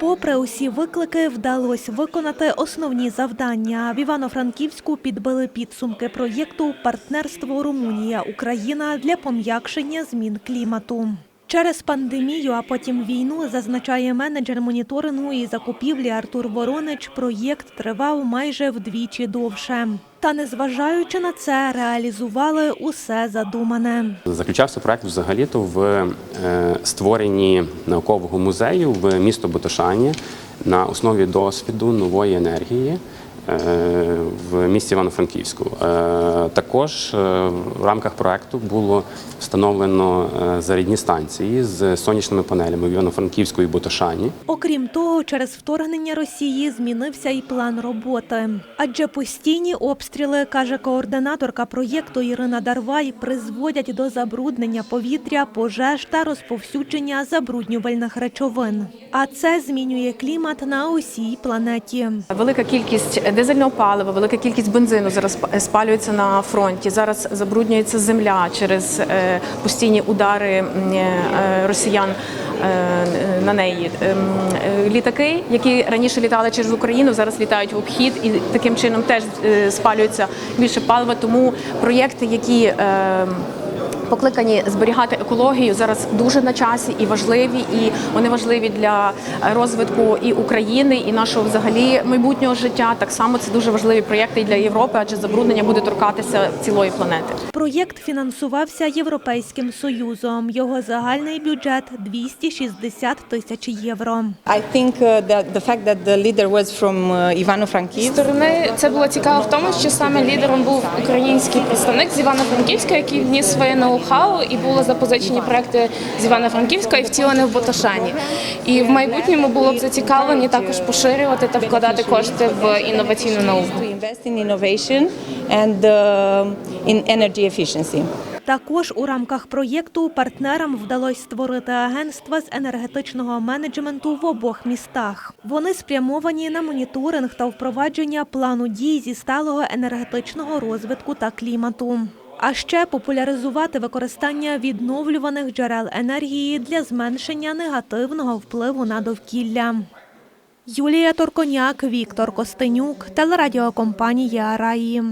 Попри усі виклики, вдалося виконати основні завдання. В Івано-Франківську підбили підсумки проєкту Партнерство Румунія Україна для пом'якшення змін клімату. Через пандемію, а потім війну, зазначає менеджер моніторингу і закупівлі Артур Воронич, проєкт тривав майже вдвічі довше. Та незважаючи на це, реалізували усе задумане. Заключався проект взагалі-то в е, створенні наукового музею в місто Ботошані на основі досвіду нової енергії в місті Івано-Франківську. Е, Також е, в рамках проекту було встановлено е, зарядні станції з сонячними панелями в Івано-Франківську і Ботошані. Окрім того, через вторгнення Росії змінився і план роботи. Адже постійні обстріли, каже координаторка проєкту Ірина Дарвай, призводять до забруднення повітря, пожеж та розповсюдження забруднювальних речовин. А це змінює клімат на усій планеті. Велика кількість дизельного палива, велика кількість бензину зараз сп- спалюється на фронті. Зараз забруднюється земля через е, постійні удари е, росіян е, на неї. Ем, Літаки, які раніше літали через Україну, зараз літають в обхід і таким чином теж спалюється більше палива. Тому проєкти, які е, покликані зберігати екологію зараз дуже на часі і важливі, і вони важливі для розвитку і України, і нашого взагалі майбутнього життя. Так само це дуже важливі проєкти і для Європи, адже забруднення буде торкатися цілої планети. Проєкт фінансувався Європейським Союзом. Його загальний бюджет 260 тисяч євро. I think that the fact that the leader was from сторони це було цікаво в тому, що саме лідером був український представник з Івано-Франківська, який вніс своє ноу-хау, і були запозичені проекти з Івано-Франківська і втілені в Боташані. І в майбутньому було б зацікавлені також поширювати та вкладати кошти в інноваційну науку. uh. Також у рамках проєкту партнерам вдалося створити агентства з енергетичного менеджменту в обох містах. Вони спрямовані на моніторинг та впровадження плану дій зі сталого енергетичного розвитку та клімату. А ще популяризувати використання відновлюваних джерел енергії для зменшення негативного впливу на довкілля. Юлія Торконяк, Віктор Костенюк, телерадіокомпанія Раї.